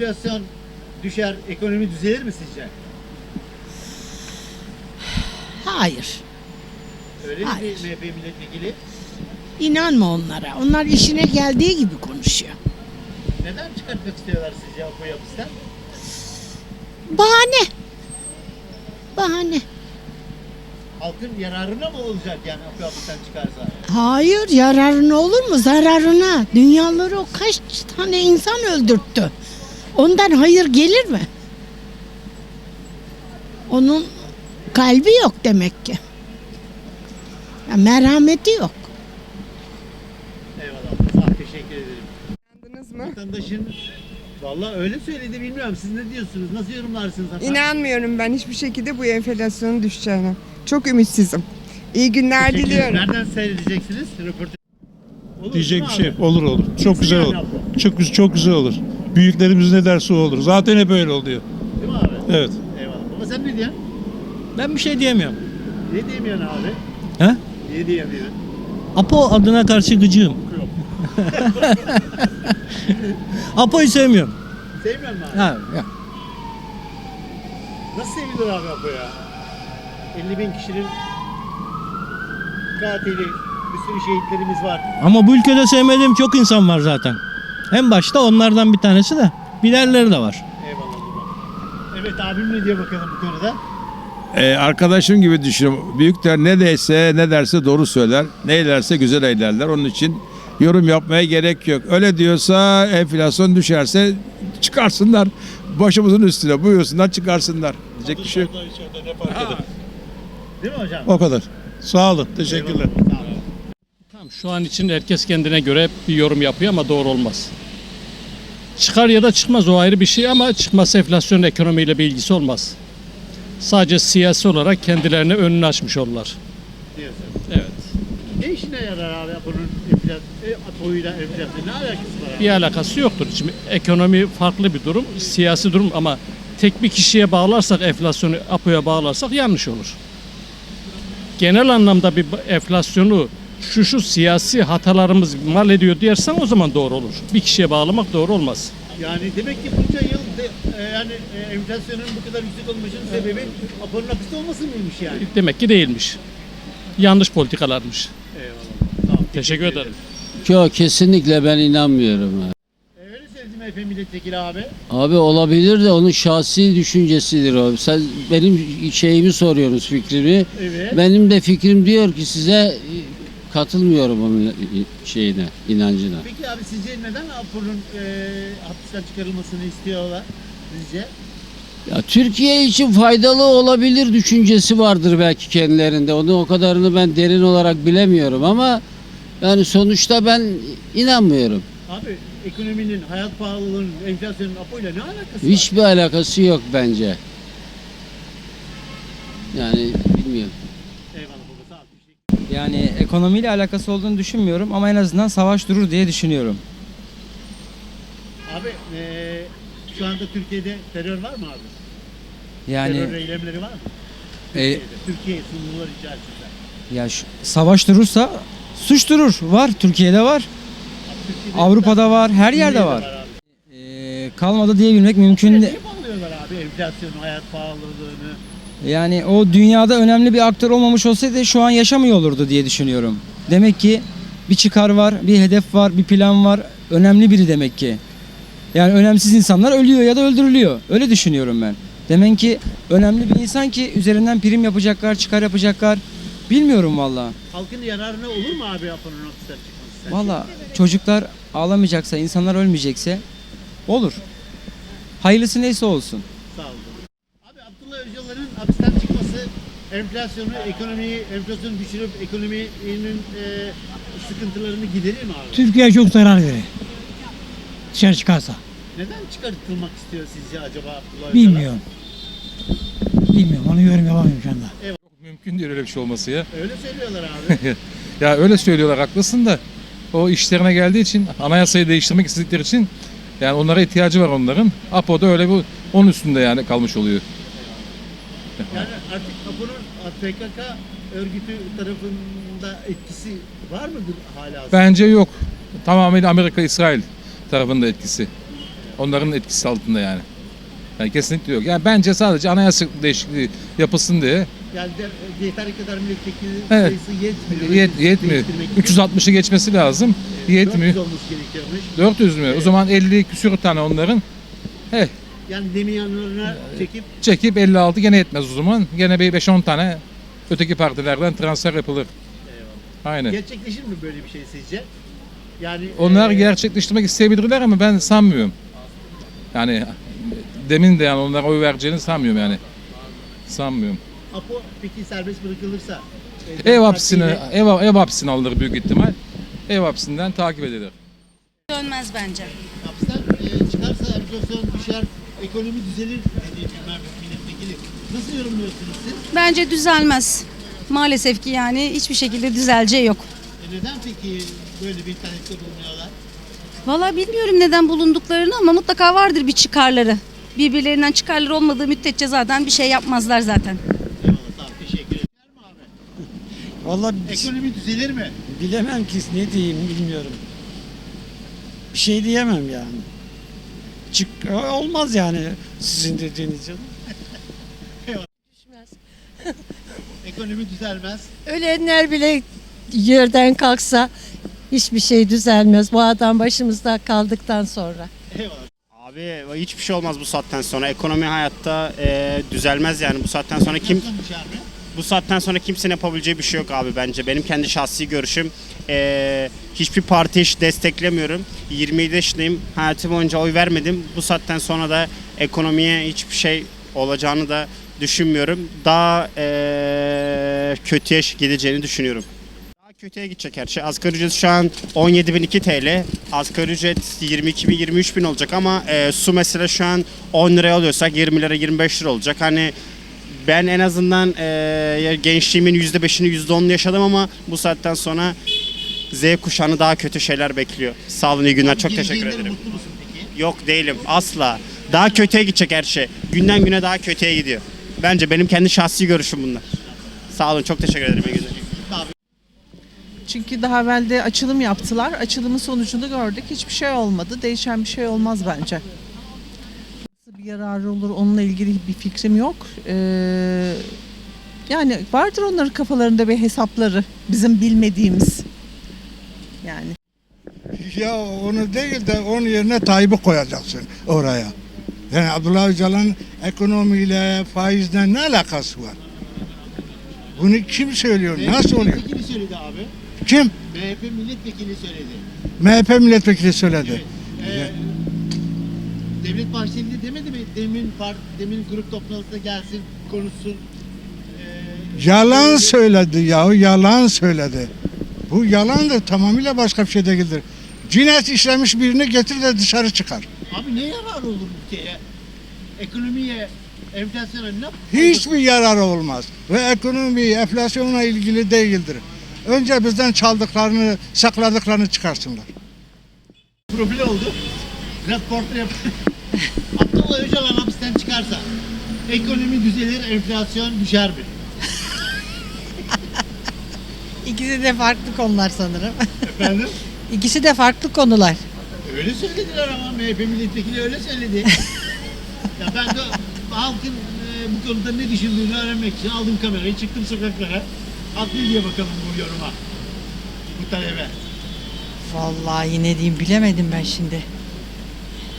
enflasyon düşer, ekonomi düzelir mi sizce? Hayır. Öyle mi Hayır. bir MHP milletvekili? İnanma onlara. Onlar işine geldiği gibi konuşuyor. Neden çıkartmak istiyorlar sizce Apo'yu hapisten? Bahane. Bahane. Halkın yararına mı olacak yani Apo hapisten çıkarsa? Hayır yararına olur mu? Zararına. Dünyaları o kaç tane insan öldürttü. Ondan hayır gelir mi? Onun kalbi yok demek ki. Ya merhameti yok. Eyvallah. Sağ ol, teşekkür ederim. İnandınız mı? Vatandaşın Vallahi öyle söyledi bilmiyorum. Siz ne diyorsunuz? Nasıl yorumlarsınız efendim? İnanmıyorum ben hiçbir şekilde bu enflasyonun düşeceğine. Çok ümitsizim. İyi günler Teşekkür ederim. diliyorum. Nereden seyredeceksiniz? Röportaj. Olur, Diyecek bir şey abi? yok. olur olur. Çok güzel olur. Çok güzel çok güzel olur. Büyüklerimiz ne derse o olur. Zaten hep öyle oluyor. Değil mi abi? Evet. Eyvallah. Baba sen ne diyorsun? Ben bir şey diyemiyorum. Ne diyemiyorsun abi? He? Niye diyemiyorsun? Apo adına karşı gıcığım. Apo'yu sevmiyorum. Sevmiyor musun abi? Ha, ya. Nasıl sevilir abi Apo ya? 50 bin kişinin katili, bir sürü şehitlerimiz var. Ama bu ülkede sevmediğim çok insan var zaten. En başta onlardan bir tanesi de. Bilenleri de var. Eyvallah baba. Evet abim ne diyor bakalım bu konuda? Ee, arkadaşım gibi düşünüyorum. Büyükler ne derse ne derse doğru söyler. Ne eylerse güzel eylerler. Onun için yorum yapmaya gerek yok. Öyle diyorsa enflasyon düşerse çıkarsınlar. Başımızın üstüne buyursunlar çıkarsınlar. Diyecek bir şey yok. Değil mi hocam? O kadar. Sağ olun. Teşekkürler. Eyvallah, sağ olun. Tamam, şu an için herkes kendine göre bir yorum yapıyor ama doğru olmaz. Çıkar ya da çıkmaz o ayrı bir şey ama çıkması enflasyon ekonomiyle bir ilgisi olmaz. Sadece siyasi olarak kendilerine önünü açmış olurlar. Diyorsun. Evet. Ne işine yarar abi Apo'nun enflasyon, e, Apo'yla enflasyon ne alakası var abi? Bir alakası yoktur. Şimdi ekonomi farklı bir durum, siyasi durum ama tek bir kişiye bağlarsak enflasyonu APO'ya bağlarsak yanlış olur. Genel anlamda bir enflasyonu şu şu siyasi hatalarımız mal ediyor dersen o zaman doğru olur. Bir kişiye bağlamak doğru olmaz. Yani demek ki bunca yıl de, e, yani e, enflasyonun bu kadar yüksek olmasının sebebi Apo'nun hapiste olması mıymış yani? Demek ki değilmiş. Yanlış politikalarmış. Eyvallah. Tamam. Teşekkür ederim. Yok kesinlikle ben inanmıyorum. abi. E, öyle söyledi MHP milletvekili abi. Abi olabilir de onun şahsi düşüncesidir o. Sen benim şeyimi soruyorsunuz fikrimi. Evet. Benim de fikrim diyor ki size e, katılmıyorum onun şeyine, inancına. Peki abi sizce neden Apo'nun e, hapisten çıkarılmasını istiyorlar sizce? Ya Türkiye için faydalı olabilir düşüncesi vardır belki kendilerinde. Onu o kadarını ben derin olarak bilemiyorum ama yani sonuçta ben inanmıyorum. Abi ekonominin, hayat pahalılığının, enflasyonun Apo'yla ne alakası var? Hiçbir alakası yok bence. Yani bilmiyorum. Eyvallah baba sağ ol. Teşekkür Yani ekonomiyle alakası olduğunu düşünmüyorum ama en azından savaş durur diye düşünüyorum. Abi e, şu anda Türkiye'de terör var mı abi? Yani terör eylemleri var mı? e, Türkiye'de, Türkiye sınırlar içerisinde. ya şu, savaş durursa suç durur. Var Türkiye'de var. Abi, Türkiye'de Avrupa'da var, her yerde var. abi. E, kalmadı diyebilmek mümkün Niye bağlıyorlar abi enflasyonu, hayat pahalılığını? Yani o dünyada önemli bir aktör olmamış olsaydı şu an yaşamıyor olurdu diye düşünüyorum. Demek ki bir çıkar var, bir hedef var, bir plan var. Önemli biri demek ki. Yani önemsiz insanlar ölüyor ya da öldürülüyor. Öyle düşünüyorum ben. Demek ki önemli bir insan ki üzerinden prim yapacaklar, çıkar yapacaklar. Bilmiyorum valla. Halkın yararına olur mu abi Apo'nun hapisten çıkması? Valla çocuklar ağlamayacaksa, insanlar ölmeyecekse olur. Hayırlısı neyse olsun. Sağ olun. Abi Abdullah Öcalan'ın hapisten çıkması enflasyonu, ekonomiyi, enflasyonu düşürüp ekonominin e, sıkıntılarını giderir mi abi? Türkiye'ye çok zarar verir. Dışarı çıkarsa. Neden çıkartılmak istiyor sizce acaba Abdullah Öcalan? Bilmiyorum. Bilmiyorum. Onu yorum yapamıyorum şu anda. Mümkün değil öyle bir şey olması ya. Öyle söylüyorlar abi. Ya öyle söylüyorlar haklısın da o işlerine geldiği için anayasayı değiştirmek istedikleri için yani onlara ihtiyacı var onların. Apo da öyle bu onun üstünde yani kalmış oluyor. PKK örgütü tarafında etkisi var mıdır hala? Bence yok. Tamamen Amerika İsrail tarafında etkisi. Onların etkisi altında yani. Yani kesinlikle yok. Yani bence sadece anayasa değişikliği yapılsın diye Yani de, yeteri kadar milletvekili Evet. sayısı yetmiyor. yet, yetmiyor. Değiştirmek için. 360'ı geçmesi lazım. Yetmiyor. 400 olması gerekiyormuş. 400 mü? O zaman 50 küsür tane onların. Heh, Yani demin yanlarına çekip çekip 56 gene yetmez o zaman. Gene bir 5-10 tane öteki partilerden transfer yapılır. Aynen. gerçekleşir mi böyle bir şey sizce? Yani Onlar e, gerçekleştirmek isteyebilirler ama ben sanmıyorum. Yani demin de yani onlara oy vereceğini sanmıyorum yani. Sanmıyorum. Apo peki serbest bırakılırsa e, Ev Dem hapsini, Parti'yle ev, ev hapsini alır büyük ihtimal. Ev hapsinden takip edilir. Dönmez bence. hapisten e, çıkarsa enflasyon düşer, ekonomi düzelir milletvekili. Nasıl yorumluyorsunuz siz? Bence düzelmez. Maalesef ki yani hiçbir şekilde düzeleceği yok. E neden peki böyle bir talepte bulunuyorlar? Valla bilmiyorum neden bulunduklarını ama mutlaka vardır bir çıkarları. Birbirlerinden çıkarları olmadığı müddetçe zaten bir şey yapmazlar zaten. Eyvallah tamam teşekkür ederim. Düzelir mi abi? Vallahi Ekonomi düzelir mi? bilemem ki ne diyeyim bilmiyorum. Bir şey diyemem yani. Çık olmaz yani sizin dediğiniz canım. Ekonomi düzelmez. Ölenler bile yerden kalksa hiçbir şey düzelmez. Bu adam başımızda kaldıktan sonra. Eyvallah. Abi hiçbir şey olmaz bu saatten sonra. Ekonomi hayatta e, düzelmez yani bu saatten sonra kim bu saatten sonra kimsenin yapabileceği bir şey yok abi bence. Benim kendi şahsi görüşüm. E, hiçbir parti hiç desteklemiyorum. 27 yaşındayım. Hayatım boyunca oy vermedim. Bu saatten sonra da ekonomiye hiçbir şey olacağını da düşünmüyorum. Daha e, kötüye gideceğini düşünüyorum. Daha kötüye gidecek her şey. Asgari ücret şu an 17.002 TL. Asgari ücret 22 bin 23 bin olacak ama e, su mesela şu an 10 liraya alıyorsak 20 lira 25 lira olacak. Hani ben en azından e, gençliğimin %5'ini %10'unu yaşadım ama bu saatten sonra Z kuşağını daha kötü şeyler bekliyor. Sağ olun iyi günler. Çok teşekkür ederim. Mutlu musun peki? Yok değilim asla. Daha kötüye gidecek her şey. Günden güne daha kötüye gidiyor. Bence benim kendi şahsi görüşüm bunlar. Sağ olun çok teşekkür ederim. İyi günler. Çünkü daha evvel de açılım yaptılar. Açılımın sonucunu gördük. Hiçbir şey olmadı. Değişen bir şey olmaz bence. Nasıl bir yararı olur onunla ilgili bir fikrim yok. Ee, yani vardır onların kafalarında bir hesapları. Bizim bilmediğimiz. Yani. Ya onu değil de onun yerine Tayyip'i koyacaksın oraya. Yani Abdullah Öcalan ekonomiyle, faizle ne alakası var? Bunu kim söylüyor? Nasıl oluyor? Milletvekili söyledi abi. Kim? MHP milletvekili söyledi. MHP milletvekili söyledi. Ee, Devlet Bahçeli de demedi mi? Demin part, demin grup toplantısına gelsin, konuşsun. Ee, Yalan söyledi ya, yalan söyledi. Bu yalandır, tamamıyla başka bir şey değildir. Cinayet işlemiş birini getir de dışarı çıkar. Abi ne yararı olur ülkeye? Ekonomiye, enflasyona ne Hiçbir yararı olmaz. Ve ekonomi, enflasyonla ilgili değildir. Önce bizden çaldıklarını, sakladıklarını çıkarsınlar. profil oldu? Biraz portre yap. Abdullah Öcalan hapisten çıkarsa ekonomi düzelir, enflasyon düşer mi? İkisi de farklı konular sanırım. Efendim? İkisi de farklı konular. Öyle söylediler ama MHP milletvekili öyle söyledi. ya ben de halkın e, bu konuda ne düşündüğünü öğrenmek için aldım kamerayı, çıktım sokaklara. Haklı diye bakalım bu yoruma. Bu talebe. Vallahi ne diyeyim bilemedim ben şimdi.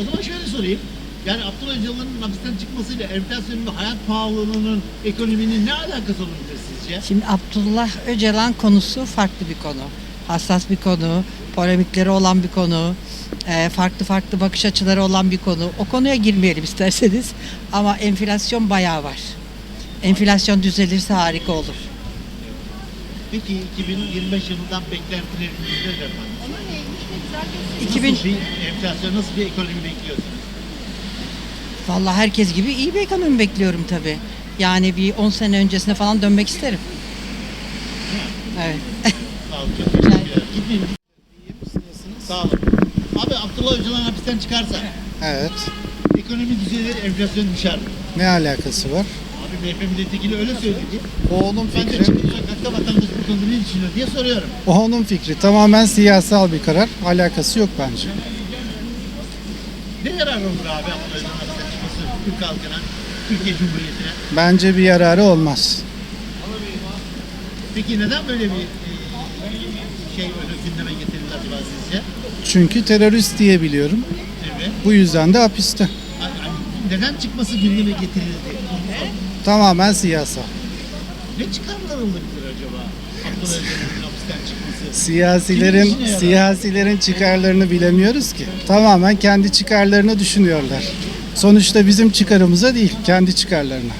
O zaman şöyle sorayım. Yani Abdullah Öcalan'ın hapisten çıkmasıyla enflasyonun ve hayat pahalılığının ekonominin ne alakası olabilir sizce? Şimdi Abdullah Öcalan konusu farklı bir konu. Hassas bir konu, polemikleri olan bir konu, farklı farklı bakış açıları olan bir konu. O konuya girmeyelim isterseniz. Ama enflasyon bayağı var. Enflasyon düzelirse harika olur. Peki 2025 yılından beklentileriniz nedir efendim? 2000 Nasıl bir enflasyon, nasıl bir ekonomi bekliyorsunuz? Vallahi herkes gibi iyi bir ekonomi bekliyorum tabii. Yani bir 10 sene öncesine falan dönmek isterim. Evet. Sağ olun, çok teşekkürler. Gitmeyin. Sağ olun. Abi Abdullah Öcalan hapisten çıkarsa Evet. ekonomi düzelir, enflasyon düşer? Ne alakası var? Abi MHP milletvekili öyle söyledi. O onun Ben de çıktım sokakta vatandaş bu konuda ne düşünüyor diye soruyorum. O onun fikri. Tamamen siyasal bir karar. Alakası yok bence. Ne yarar olur abi Abdullah Öcalan hapisten çıkması Türk halkına, Türkiye Cumhuriyeti'ne? Bence bir yararı olmaz. Peki neden böyle bir şey gündeme getirildi acaba sizce? Çünkü terörist diye biliyorum. Evet. Bu yüzden de hapiste. Neden çıkması gündeme getirildi? Tamamen siyasal. Ne çıkarlar olabilir acaba? Abdullah Öcalan'ın hapisten çıkması. Siyasilerin Kimin işine yarar? siyasilerin çıkarlarını bilemiyoruz ki. Tamamen kendi çıkarlarını düşünüyorlar. Sonuçta bizim çıkarımıza değil, kendi çıkarlarına.